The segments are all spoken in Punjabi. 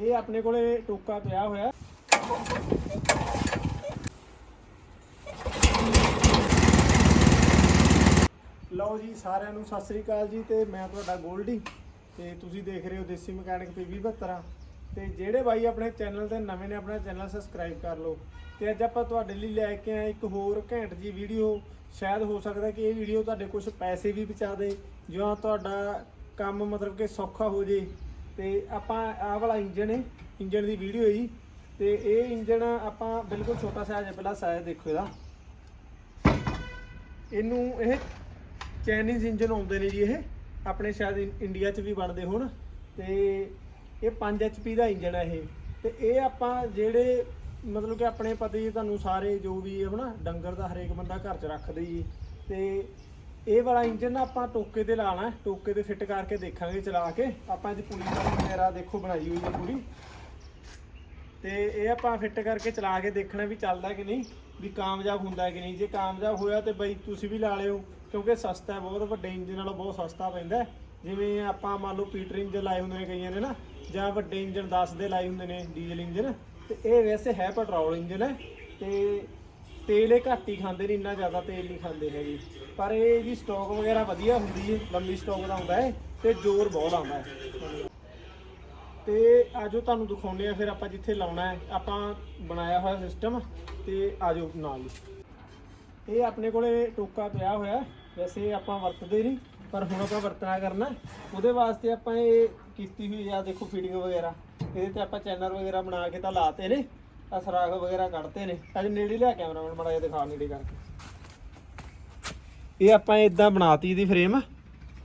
ਇਹ ਆਪਣੇ ਕੋਲੇ ਟੋਕਾ ਪਿਆ ਹੋਇਆ। ਲਓ ਜੀ, ਸਾਰਿਆਂ ਨੂੰ ਸਤਿ ਸ੍ਰੀ ਅਕਾਲ ਜੀ ਤੇ ਮੈਂ ਤੁਹਾਡਾ ਗੋਲਡੀ। ਤੇ ਤੁਸੀਂ ਦੇਖ ਰਹੇ ਹੋ ਦੇਸੀ ਮਕੈਨਿਕ ਪੀਵੀ 72 ਤੇ ਜਿਹੜੇ ਬਾਈ ਆਪਣੇ ਚੈਨਲ ਤੇ ਨਵੇਂ ਨੇ, ਆਪਣਾ ਚੈਨਲ ਸਬਸਕ੍ਰਾਈਬ ਕਰ ਲਓ। ਤੇ ਅੱਜ ਆਪਾਂ ਤੁਹਾਡੇ ਲਈ ਲੈ ਕੇ ਆਏ ਇੱਕ ਹੋਰ ਘੈਂਟ ਜੀ ਵੀਡੀਓ। ਸ਼ਾਇਦ ਹੋ ਸਕਦਾ ਕਿ ਇਹ ਵੀਡੀਓ ਤੁਹਾਡੇ ਕੁਝ ਪੈਸੇ ਵੀ ਬਚਾ ਦੇ, ਜਾਂ ਤੁਹਾਡਾ ਕੰਮ ਮਤਲਬ ਕਿ ਸੌਖਾ ਹੋ ਜੇ। ਤੇ ਆਪਾਂ ਆਹ ਵਾਲਾ ਇੰਜਨ ਹੈ ਇੰਜਨ ਦੀ ਵੀਡੀਓ ਹੈ ਜੀ। ਤੇ ਇਹ ਇੰਜਨ ਆਪਾਂ ਬਿਲਕੁਲ ਛੋਟਾ ਸਾਈਜ਼ ਹੈ, ਪਹਿਲਾਂ ਸਾਈਜ਼ ਦੇਖੋ ਇਹਦਾ। ਇਹਨੂੰ ਇਹ ਚਾਈਨੀਜ਼ ਇੰਜਨ ਆਉਂਦੇ ਨੇ ਜੀ ਇਹ। ਆਪਣੇ ਸ਼ਾਇਦ ਇੰਡੀਆ 'ਚ ਵੀ ਬਣਦੇ ਹੋਣ। ਤੇ ਇਹ 5 HP ਦਾ ਇੰਜਨ ਹੈ ਇਹ। ਤੇ ਇਹ ਆਪਾਂ ਜਿਹੜੇ ਮਤਲਬ ਕਿ ਆਪਣੇ ਪਤਾ ਹੀ ਤੁਹਾਨੂੰ ਸਾਰੇ ਜੋ ਵੀ ਹੈ ਹਨਾ, ਡੰਗਰ ਦਾ ਹਰੇਕ ਬੰਦਾ ਘਰ 'ਚ ਰੱਖਦੇ ਜੀ। ਤੇ ਇਹ ਵਾਲਾ ਇੰਜਨ ਨਾ ਆਪਾਂ ਟੋਕੇ ਤੇ ਲਾਣਾ ਹੈ, ਟੋਕੇ ਤੇ ਫਿੱਟ ਕਰਕੇ ਦੇਖਾਂਗੇ ਚਲਾ ਕੇ। ਆਪਾਂ ਇਹਦੀ ਪੁਲੀ ਵਗੈਰਾ ਦੇਖੋ ਬਣਾਈ ਹੋਈ ਹੈ ਪੂਰੀ। ਤੇ ਇਹ ਆਪਾਂ ਫਿੱਟ ਕਰਕੇ ਚਲਾ ਕੇ ਦੇਖਣਾ ਵੀ ਚੱਲਦਾ ਕਿ ਨਹੀਂ, ਵੀ ਕਾਮਯਾਬ ਹੁੰਦਾ ਕਿ ਨਹੀਂ। ਜੇ ਕਾਮਯਾਬ ਹੋਇਆ ਤੇ ਬਈ ਤੁਸੀਂ ਵੀ ਲਾ ਲਿਓ, ਕਿਉਂਕਿ ਸਸਤਾ ਬਹੁਤ ਵੱਡੇ ਇੰਜਨ ਨਾਲੋਂ ਬਹੁਤ ਸਸਤਾ ਪੈਂਦਾ ਜਿਵੇਂ ਆਪਾਂ ਮੰਨ ਲਓ ਪੀਟਰ ਇੰਜਨ ਲਾਏ ਹੁੰਦੇ ਨੇ ਕਈਆਂ ਨੇ ਨਾ, ਜਾਂ ਵੱਡੇ ਇੰਜਨ 10 ਦੇ ਲਾਏ ਹੁੰਦੇ ਨੇ ਡੀਜ਼ਲ ਇੰਜਨ, ਤੇ ਇਹ ਵੈਸੇ ਹੈ ਪੈਟਰੋਲ ਇੰਜਨ ਹੈ। ਤੇ ਤੇਲ ਇਹ ਘੱਟ ਹੀ ਖਾਂਦੇ ਨੇ, ਇੰਨਾ ਜ਼ਿਆਦਾ ਤੇਲ ਨਹੀਂ ਖਾਂਦੇ ਹੈਗੇ। ਪਰ ਇਹ ਜੀ ਸਟਾਕ ਵਗੈਰਾ ਵਧੀਆ ਹੁੰਦੀ ਹੈ ਲੰਬੀ ਸਟਾਕ ਦਾ ਹੁੰਦਾ ਹੈ ਤੇ ਜ਼ੋਰ ਬਹੁਤ ਆਉਂਦਾ ਹੈ ਤੇ ਆਜੋ ਤੁਹਾਨੂੰ ਦਿਖਾਉਂਦੇ ਆ, ਫਿਰ ਆਪਾਂ ਜਿੱਥੇ ਲਾਉਣਾ ਹੈ ਆਪਾਂ ਬਣਾਇਆ ਹੋਇਆ ਸਿਸਟਮ ਤੇ ਆਜੋ ਨਾਲ ਹੀ। ਇਹ ਆਪਣੇ ਕੋਲੇ ਟੋਕਾ ਪਿਆ ਹੋਇਆ ਵੈਸੇ ਆਪਾਂ ਵਰਤਦੇ ਨਹੀਂ, ਪਰ ਹੁਣ ਆਪਾਂ ਵਰਤਣਾ ਕਰਨਾ ਉਹਦੇ ਵਾਸਤੇ ਆਪਾਂ ਇਹ ਕੀਤੀ ਹੋਈ ਆ, ਦੇਖੋ ਫੀਡਿੰਗ ਵਗੈਰਾ। ਇਹਦੇ ਤੇ ਆਪਾਂ ਚੈਨਲ ਵਗੈਰਾ ਬਣਾ ਕੇ ਤਾਂ ਲਾਤੇ ਨੇ। ਆ ਸਰਾਖ ਵਗੈਰਾ ਕੱਢਤੇ ਨੇ। ਅੱਜ ਨੇੜੇ ਲਿਆ ਕੈਮਰਾਮੈਨ ਮੜਾ ਜਿਹਾ ਦਿਖਾ, ਨੇੜੇ ਕਰਕੇ। ਇਹ ਆਪਾਂ ਇਦਾਂ ਬਣਾਤੀ ਇਹਦੀ ਫਰੇਮ,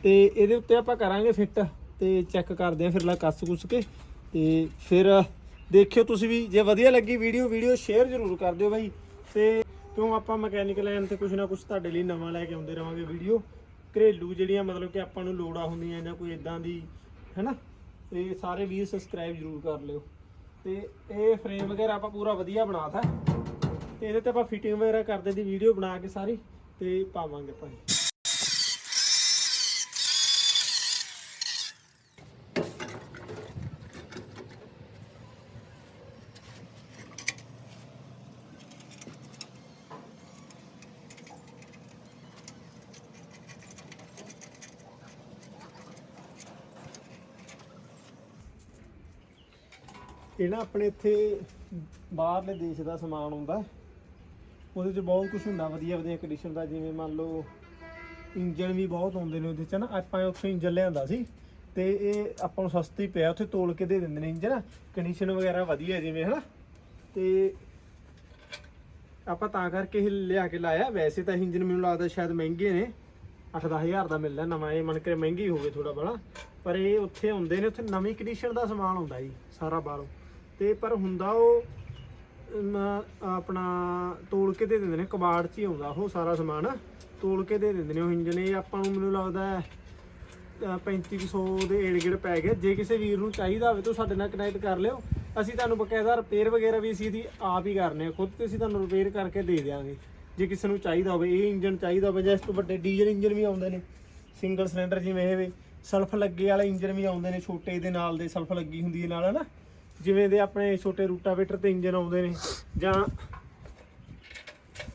ਤੇ ਇਹਦੇ ਉੱਤੇ ਆਪਾਂ ਕਰਾਂਗੇ ਫਿੱਟ, ਤੇ ਚੈੱਕ ਕਰਦੇ ਆ ਫਿਰ ਲਾ ਕੱਸ ਕੁਸ ਕੇ। ਤੇ ਫਿਰ ਦੇਖਿਓ ਤੁਸੀਂ ਵੀ, ਜੇ ਵਧੀਆ ਲੱਗੀ ਵੀਡੀਓ ਵੀਡੀਓ ਸ਼ੇਅਰ ਜ਼ਰੂਰ ਕਰ ਦਿਓ ਬਾਈ। ਤੇ ਕਿਉਂ ਆਪਾਂ ਮਕੈਨੀਕਲ ਲਾਈਨ ਤੇ ਕੁਝ ਨਾ ਕੁਝ ਤੁਹਾਡੇ ਲਈ ਨਵਾਂ ਲੈ ਕੇ ਆਉਂਦੇ ਰਵਾਂਗੇ ਵੀਡੀਓ। ਘਰੇਲੂ ਜਿਹੜੀਆਂ ਮਤਲਬ ਕਿ ਆਪਾਂ ਨੂੰ ਲੋੜਾਂ ਹੁੰਦੀਆਂ ਜਾਂ ਕੋਈ ਇਦਾਂ ਦੀ, ਹੈਨਾ? ਤੇ ਸਾਰੇ ਵੀਰ ਸਬਸਕ੍ਰਾਈਬ ਜ਼ਰੂਰ ਕਰ ਲਿਓ। ਤੇ ਇਹ ਫਰੇਮ ਵਗੈਰਾ ਆਪਾਂ ਪੂਰਾ ਵਧੀਆ ਬਣਾਤਾ ਤੇ ਇਹਦੇ ਤੇ ਆਪਾਂ ਫਿਟਿੰਗ ਵਗੈਰਾ ਕਰਦੇ ਦੀ ਵੀਡੀਓ ਬਣਾ ਕੇ ਸਾਰੀ, ਤੇ ਪਾਵਾਂਗੇ ਭਾਈ ਇਹ ਨਾ ਆਪਣੇ ਇੱਥੇ ਬਾਹਰਲੇ ਦੇਸ਼ ਦਾ ਸਮਾਨ ਹੁੰਦਾ ਉਹਦੇ 'ਚ ਬਹੁਤ ਕੁਝ ਹੁੰਦਾ, ਵਧੀਆ ਵਧੀਆ ਕੰਡੀਸ਼ਨ ਦਾ, ਜਿਵੇਂ ਮੰਨ ਲਓ ਇੰਜਨ ਵੀ ਬਹੁਤ ਆਉਂਦੇ ਨੇ ਉਹਦੇ 'ਚ ਨਾ, ਆਪਾਂ ਉੱਥੇ ਇੰਜਨ ਲਿਆਂਦਾ ਸੀ ਤੇ ਇਹ ਆਪਾਂ ਨੂੰ ਸਸਤੀ ਪਿਆ, ਉੱਥੇ ਤੋਲ ਕੇ ਦੇ ਦਿੰਦੇ ਨੇ ਇੰਜਨ ਕੰਡੀਸ਼ਨ ਵਗੈਰਾ ਵਧੀਆ ਜਿਵੇਂ, ਹਨਾ? ਤੇ ਆਪਾਂ ਤਾਂ ਕਰਕੇ ਇਹ ਲਿਆ ਕੇ ਲਾਇਆ। ਵੈਸੇ ਤਾਂ ਇੰਜਨ ਮੈਨੂੰ ਲੱਗਦਾ ਸ਼ਾਇਦ ਮਹਿੰਗੇ ਨੇ। 8-10000 ਦਾ ਮਿਲਦਾ ਨਵਾਂ, ਇਹ ਮੰਨ ਕੇ ਮਹਿੰਗੀ ਹੋਵੇ ਥੋੜਾ ਬੜਾ। ਪਰ ਇਹ ਉੱਥੇ ਹੁੰਦੇ ਨੇ, ਉੱਥੇ ਨਵੀਂ ਕੰਡੀਸ਼ਨ ਦਾ ਸਮਾਨ ਹੁੰਦਾ ਜੀ, ਸਾਰਾ ਬਾਹਰੋਂ। ਤੇ ਪਰ ਹੁੰਦਾ ਉਹ ਆਪਣਾ ਤੋਲ ਕੇ ਦੇ ਦਿੰਦੇ ਨੇ ਕਬਾੜ 'ਚ ਹੀ ਆਉਂਦਾ ਉਹ ਸਾਰਾ ਸਮਾਨ। ਤੋਲ ਕੇ ਦੇ ਦਿੰਦੇ ਨੇ ਉਹ ਇੰਜਨ ਇਹ ਆਪਾਂ ਨੂੰ ਮੈਨੂੰ ਲੱਗਦਾ ਹੈ, ਅ, 3500 ਦੇ ਏੜ ਗਿੜ ਪੈ ਗਿਆ ਜੇ ਕਿਸੇ ਵੀਰ ਨੂੰ ਚਾਹੀਦਾ ਹੋਵੇ ਤਾਂ ਸਾਡੇ ਨਾਲ ਕਨੈਕਟ ਕਰ ਲਿਓ। ਅਸੀਂ ਤੁਹਾਨੂੰ ਬਕਾਇਦਾ ਰਿਪੇਅਰ ਵਗੈਰਾ ਵੀ ਅਸੀਂ ਇਹਦੀ ਆਪ ਹੀ ਕਰਨੇ ਆ। ਖੁਦ ਤੇ ਅਸੀਂ ਤੁਹਾਨੂੰ ਰਿਪੇਅਰ ਕਰਕੇ ਦੇ ਦਿਆਂਗੇ। ਜੇ ਕਿਸੇ ਨੂੰ ਚਾਹੀਦਾ ਹੋਵੇ ਇਹ ਇੰਜਨ ਚਾਹੀਦਾ ਹੋਵੇ ਜਾਂ ਇਸ ਤੋਂ ਵੱਡੇ ਡੀਜ਼ਲ ਇੰਜਨ ਵੀ ਆਉਂਦੇ ਨੇ। ਸਿੰਗਲ ਸਿਲੰਡਰ ਜਿਵੇਂ ਇਹ ਸਲਫ ਲੱਗੇ ਵਾਲੇ ਇੰਜਨ ਵੀ ਆਉਂਦੇ ਨੇ ਛੋਟੇ ਦੇ ਨਾਲ ਦੇ ਸਲਫ ਲੱਗੀ ਹੁੰਦੀ ਹੈ ਨਾਲ ਹਨਾ? ਜਿਵੇਂ ਦੇ ਆਪਣੇ ਛੋਟੇ ਰੂਟਾਵੇਟਰ ਤੇ ਇੰਜਨ ਆਉਂਦੇ ਨੇ, ਜਾਂ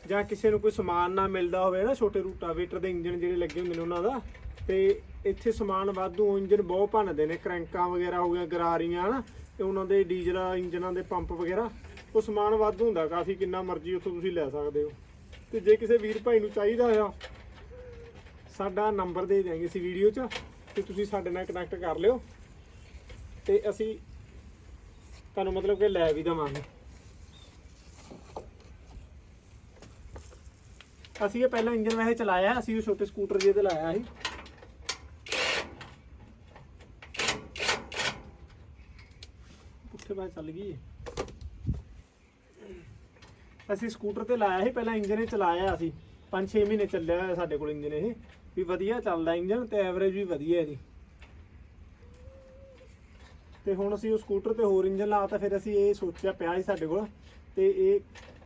ਜਾਂ ਕਿਸੇ ਨੂੰ ਕੋਈ ਸਮਾਨ ਨਾ ਮਿਲਦਾ ਹੋਵੇ ਨਾ ਛੋਟੇ ਰੂਟਾਵੇਟਰ ਦੇ ਇੰਜਨ ਜਿਹੜੇ ਲੱਗੇ ਹੁੰਦੇ ਨੇ ਉਹਨਾਂ ਦਾ, ਤੇ ਇੱਥੇ ਸਮਾਨ ਵਾਧੂ ਇੰਜਨ ਬਹੁਤ ਭੰਨਦੇ ਨੇ, ਕਰੰਕਾਂ ਵਗੈਰਾ ਹੋ ਗਈਆਂ, ਗਰਾਰੀਆਂ, ਹਨਾ, ਤੇ ਉਹਨਾਂ ਦੇ ਡੀਜ਼ਲ ਇੰਜਨਾਂ ਦੇ ਪੰਪ ਵਗੈਰਾ, ਉਹ ਸਮਾਨ ਵਾਧੂ ਹੁੰਦਾ, ਕਾਫੀ ਕਿੰਨਾ ਮਰਜ਼ੀ ਉੱਥੋਂ ਤੁਸੀਂ ਲੈ ਸਕਦੇ ਹੋ। ਤੇ ਜੇ ਕਿਸੇ ਵੀਰ ਭਾਈ ਨੂੰ ਚਾਹੀਦਾ ਹੋਇਆ ਸਾਡਾ ਨੰਬਰ ਦੇ ਦਿਆਂਗੇ ਅਸੀਂ ਵੀਡੀਓ 'ਚ, ਤੇ ਤੁਸੀਂ ਸਾਡੇ ਨਾਲ ਕਨੈਕਟ ਕਰ ਲਿਓ। ਤੇ ਅਸੀਂ ਤੁਹਾਨੂੰ ਮਤਲਬ ਕਿ ਲੈ ਵੀ ਦਵਾਂਗੇ। ਅਸੀਂ ਇਹ ਪਹਿਲਾਂ ਇੰਜਨ ਵੈਸੇ ਚਲਾਇਆ, ਅਸੀਂ ਉਹ ਛੋਟੇ ਸਕੂਟਰ ਜਿਹੇ ਤੇ ਲਾਇਆ ਸੀ। ਪੁੱਠੇ ਬਾਅਦ ਚੱਲ ਗਈ ਅਸੀਂ ਸਕੂਟਰ ਤੇ ਲਾਇਆ ਸੀ, ਪਹਿਲਾਂ ਇੰਜਨ ਇਹ ਚਲਾਇਆ ਅਸੀਂ 5-6 ਮਹੀਨੇ ਚੱਲਿਆ ਹੋਇਆ ਸਾਡੇ ਕੋਲ ਇੰਜਨ ਇਹ। ਵੀ ਵਧੀਆ ਚੱਲਦਾ ਇੰਜਨ ਤੇ ਐਵਰੇਜ ਵੀ ਵਧੀਆ ਇਹਦੀ। ਤੇ ਹੁਣ ਅਸੀਂ ਉਹ ਸਕੂਟਰ ਤੇ ਹੋਰ ਇੰਜਨ ਲਾਤਾ, ਫਿਰ ਅਸੀਂ ਇਹ ਸੋਚਿਆ ਪਿਆ ਸੀ ਸਾਡੇ ਕੋਲ, ਤੇ ਇਹ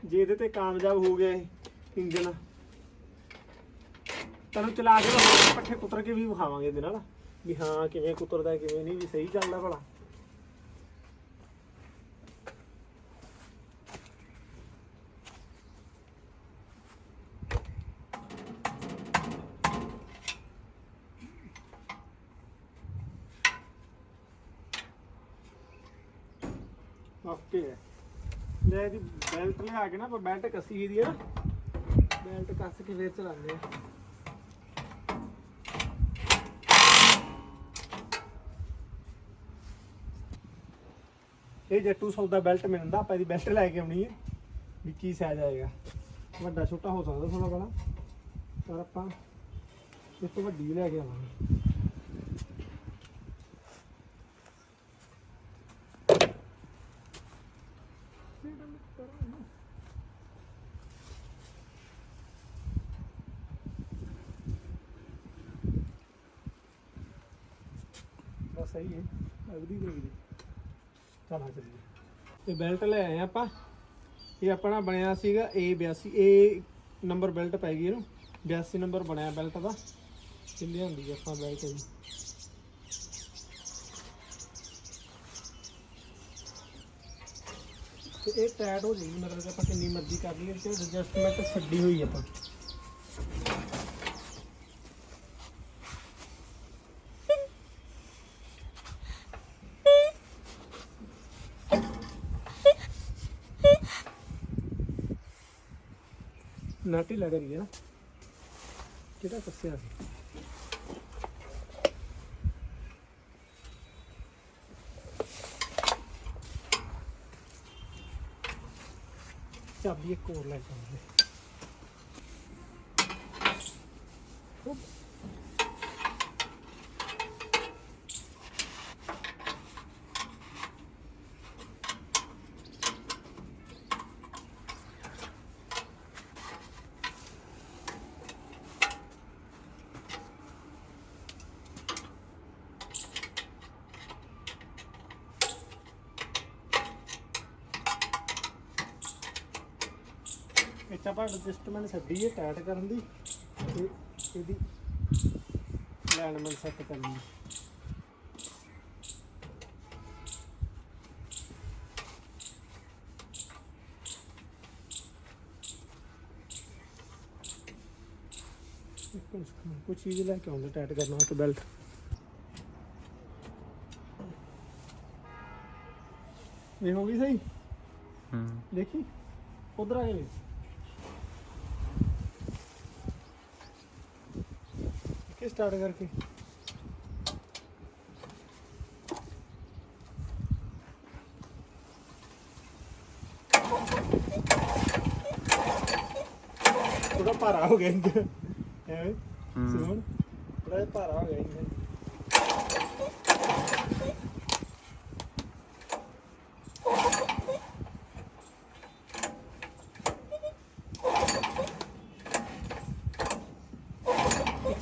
ਜੇ ਇਹਦੇ ਤੇ ਕਾਮਯਾਬ ਹੋ ਗਿਆ ਇਹ ਇੰਜਨ, ਤੁਹਾਨੂੰ ਚਲਾ ਕੇ ਪੱਠੇ ਕੁਤਰ ਕੇ ਵੀ ਵਿਖਾਵਾਂਗੇ ਇਹਦੇ ਨਾਲ, ਵੀ ਹਾਂ, ਕਿਵੇਂ ਕੁਤਰਦਾ, ਕਿਵੇਂ ਨਹੀਂ, ਵੀ ਸਹੀ ਚੱਲਦਾ ਭਲਾ। ਓਕੇ। ਹੈ ਲੈ ਇਹਦੀ ਬੈਲਟ ਲਿਆ ਕੇ ਨਾ, ਆਪਾਂ ਬੈਲਟ ਕੱਸੀ ਦੀ ਹੈ ਨਾ। ਬੈਲਟ ਕੱਸ ਕੇ ਫੇਰ ਚਲਾਉਂਦੇ ਆ। ਇਹ ਜੱਟੂ ਸੌਦਾ ਬੈਲਟ ਮਿਲਦਾ, ਆਪਾਂ ਇਹਦੀ ਬੈਲਟ ਲੈ ਕੇ ਆਉਣੀ ਹੈ ਵੀ ਕੀ ਸਾਈਜ਼ ਆਏਗਾ। ਵੱਡਾ ਛੋਟਾ ਹੋ ਸਕਦਾ ਥੋੜਾ ਬੜਾ। ਪਰ ਆਪਾਂ ਇਸ ਤੋਂ ਵੱਡੀ ਲੈ ਕੇ ਆਵਾਂਗੇ। ਸਹੀ ਹੈ। ਅਗਦੀ ਦੇਖਦੀ ਚਲਾ ਚੱਲੀਏ। ਇਹ ਬੈਲਟ ਲੈ ਆਏ ਆਪਾਂ। ਇਹ ਆਪਣਾ ਬਣਿਆ ਸੀਗਾ A82 A ਨੰਬਰ ਬੈਲਟ ਪੈ ਗਈ ਇਹਨੂੰ। 82 ਨੰਬਰ ਬਣਿਆ ਬੈਲਟ ਦਾ। ਕਿੰਨੇ ਹੁੰਦੀ ਆਪਾਂ ਬੈਲਟ ਦੀ ਤੇ ਇਹ ਟਾਈਟ ਹੋ ਜਾਏਗੀ। ਮਤਲਬ ਆਪਾਂ ਕਿੰਨੀ ਮਰਜ਼ੀ ਕਰ ਲਈਏ। ਤੇ ਐਡਜਸਟਮੈਂਟ ਛੱਡੀ ਹੋਈ ਆਪਾਂ। ਨਾਟੀ ਲੱਗ ਰਹੀ ਨਾ। ਕਿਹੜਾ ਕੱਸਿਆ ਸੀ? ਚਾਬੀ ਇੱਕ ਹੋਰ ਲੈ ਕੇ ਆਉਂਦੇ ਇੱਥੇ ਆਪਾਂ ਐਡਜਸਟਮੈਂਟ ਛੱਡੀ ਹੈ ਟਾਈਟ ਕਰਨ ਦੀ ਤੇ ਇਹਦੀ ਅਲਾਈਨਮੈਂਟ ਸੈੱਟ ਕਰਨ ਮਿੰਟ, ਕੋਈ ਚੀਜ਼ ਲੈ ਕੇ ਆਉਂਦੇ ਟਾਈਟ ਕਰਨ ਵਾਸਤੇ ਬੈਲਟ ਇਹ ਹੋ ਗਈ ਸਹੀ? ਹੂੰ। ਦੇਖੀ? ਉਧਰ ਆ ਗਏ। ਕਿ ਸਟਾਰਟ ਕਰਕੇ। ਥੋੜਾ ਭਾਰਾ ਹੋ ਗਿਆ ਇੰਜਨ ਐਵੇਂ। ਸੁਣ। ਥੋੜਾ ਭਾਰਾ ਹੋ ਗਿਆ ਇੰਜਨ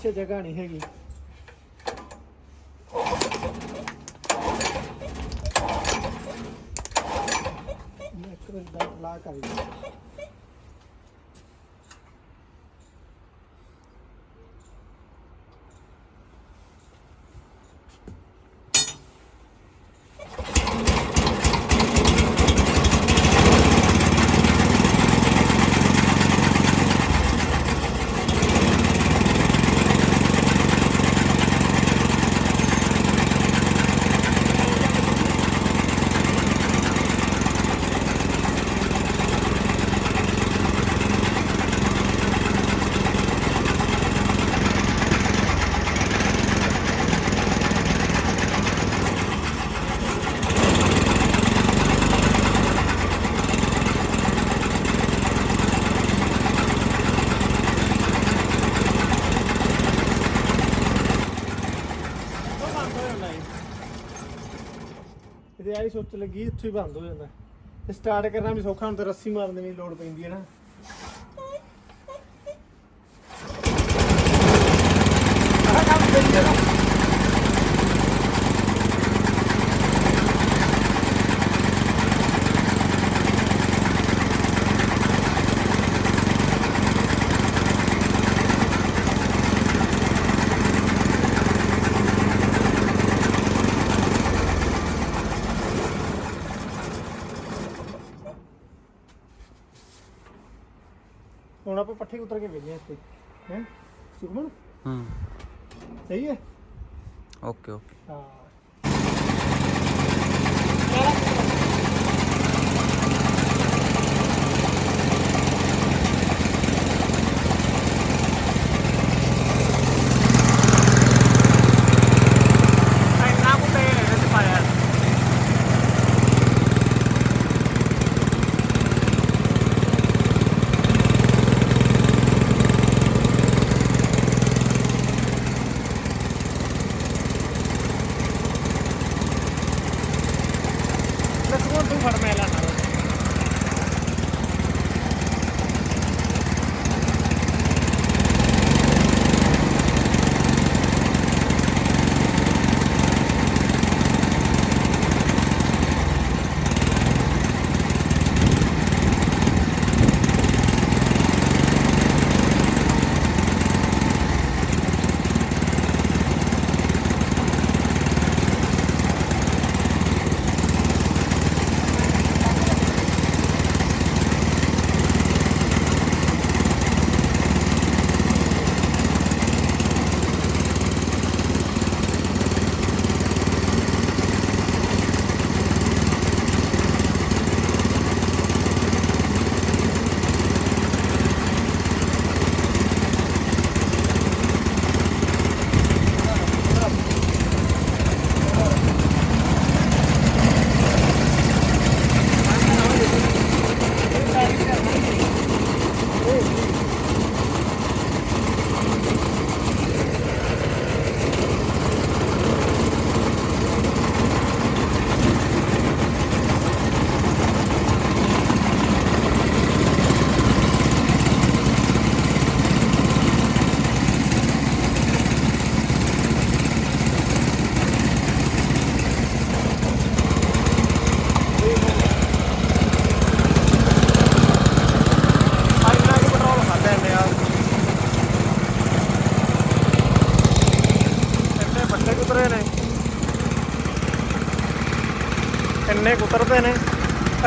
ਪਿੱਛੇ ਜਗ੍ਹਾ ਨਹੀਂ ਹੈਗੀ। ਮੈਂ ਇੱਕ ਵਾਰ ਲਾ ਕਰ ਦਿੰਦਾ ਉਹ ਬੰਦ ਹੋ ਜਾਂਦਾ ਇਹਦੇ ਆਈ ਸੋਚ ਲੱਗੀ, ਇੱਥੋਂ ਹੀ ਬੰਦ ਹੋ ਜਾਂਦਾ। ਤੇ ਸਟਾਰਟ ਕਰਨਾ ਵੀ ਸੌਖਾ, ਹੁਣ ਤੇ ਰੱਸੀ ਮਾਰਨ ਦੀ ਵੀ ਲੋੜ ਪੈਂਦੀ ਹੈ ਨਾ ਆਹ ਕੰਮ ਕਰੀ ਜਾਣਾ। ਹੁਣ ਆਪਾਂ ਪੱਠੇ ਉਤਰ ਕੇ ਹਾਂ ਇੱਥੇ ਹੈ? ਸੁਖਮਨ? ਹੂੰ। ਸਹੀ ਹੈ? Okay okay. ਹਾਂ।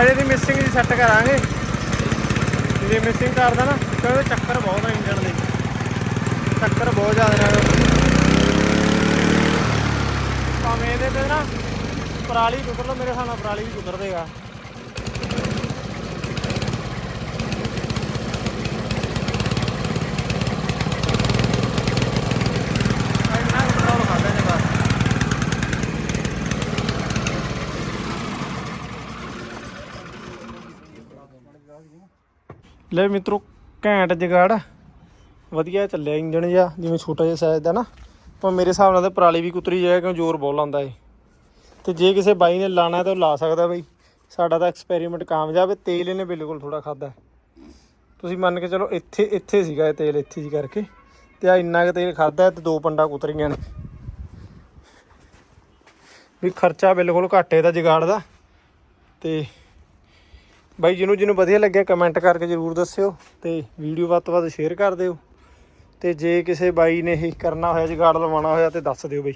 ਅਜੇ ਦੀ ਮਿਸਿੰਗ ਜੀ ਸੈੱਟ ਕਰਾਂਗੇ। ਜੇ ਮਿਸਿੰਗ ਕਰਦਾ ਨਾ, ਕਿਉਂਕਿ ਚੱਕਰ ਬਹੁਤ ਆ ਇੰਜਣ ਦੇ। ਚੱਕਰ ਬਹੁਤ ਜ਼ਿਆਦਾ ਨੇ ਭਾਵੇਂ ਇਹਦੇ ਤੇ ਨਾ ਪਰਾਲੀ ਕੁਤਰ ਲਓ, ਮੇਰੇ ਹਿਸਾਬ ਨਾਲ ਪਰਾਲੀ ਵੀ ਕੁਤਰ ਦੇਗਾ ਇੰਨਾ ਕੁ ਪੈਟਰੋਲ ਖਾਦਾ ਨੇ ਬਸ ਲੈ ਮਿੱਤਰੋ, ਘੈਂਟ ਜਗਾੜ। ਵਧੀਆ ਚੱਲਿਆ ਇੰਜਣ ਜਿਹਾ, ਜਿਵੇਂ ਛੋਟਾ ਜਿਹਾ ਸਾਈਜ਼ ਦਾ ਨਾ। ਪਰ ਮੇਰੇ ਹਿਸਾਬ ਨਾਲ ਤਾਂ ਪਰਾਲੀ ਵੀ ਕੁਤਰੀ ਜਾਏ ਕਿਉਂ ਜ਼ੋਰ ਬਹੁਤ ਲਾਉਂਦਾ ਏ ਤੇ ਜੇ ਕਿਸੇ ਬਾਈ ਨੇ ਲਾਣਾ ਤਾਂ ਉਹ ਲਾ ਸਕਦਾ ਬਈ। ਸਾਡਾ ਤਾਂ ਐਕਸਪੈਰੀਮੈਂਟ ਕਾਮਯਾਬ ਹੈ, ਤੇਲ ਇਹਨੇ ਬਿਲਕੁਲ ਥੋੜਾ ਖਾਦਾ ਤੁਸੀਂ ਮੰਨ ਕੇ ਚਲੋ, ਇੱਥੇ ਇੱਥੇ ਸੀਗਾ ਇਹ ਤੇਲ, ਇੱਥੇ ਜੀ ਕਰਕੇ। ਤੇ ਆ ਇੰਨਾ ਕੁ ਤੇਲ ਖਾਦਾ ਤੇ ਦੋ ਪੰਡਾ ਕੁਤਰੀਆਂ ਨੇ। ਵੀ ਖਰਚਾ ਬਿਲਕੁਲ ਘੱਟ ਇਹਦਾ ਜਗਾੜ ਦਾ। ਤੇ ਬਾਈ, ਜਿਹਨੂੰ ਜਿਹਨੂੰ ਵਧੀਆ ਲੱਗਿਆ ਕਮੈਂਟ ਕਰਕੇ ਜਰੂਰ ਦੱਸਿਓ ਤੇ ਵੀਡੀਓ ਵੱਧ ਤੋਂ ਵੱਧ ਸ਼ੇਅਰ ਕਰ ਦਿਓ। ਤੇ ਜੇ ਕਿਸੇ ਬਾਈ ਨੇ ਇਹ ਕਰਨਾ ਹੋਇਆ, ਜਗਾੜ ਲਵਾਉਣਾ ਹੋਇਆ ਤੇ ਦੱਸ ਦਿਓ ਬਾਈ।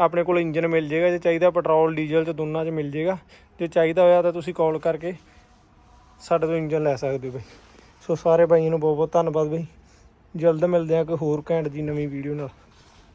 ਆਪਣੇ ਕੋਲ ਇੰਜਨ ਮਿਲ ਜੇਗਾ, ਜੇ ਚਾਹੀਦਾ ਪੈਟਰੋਲ, ਡੀਜ਼ਲ ਚ ਦੋਨਾਂ ਚ ਮਿਲ ਜੇਗਾ। ਜੇ ਚਾਹੀਦਾ ਹੋਇਆ ਤਾਂ ਤੁਸੀਂ ਕਾਲ ਕਰਕੇ ਸਾਡੇ ਤੋਂ ਇੰਜਨ ਲੈ ਸਕਦੇ ਹੋ ਬਾਈ। ਸੋ ਸਾਰੇ ਬਾਈਆਂ ਨੂੰ ਬਹੁਤ ਬਹੁਤ ਧੰਨਵਾਦ ਬਾਈ। ਜਲਦ ਮਿਲਦੇ ਆ ਕੋਈ ਹੋਰ ਘੈਂਟ ਦੀ ਨਵੀਂ ਵੀਡੀਓ ਨਾਲ।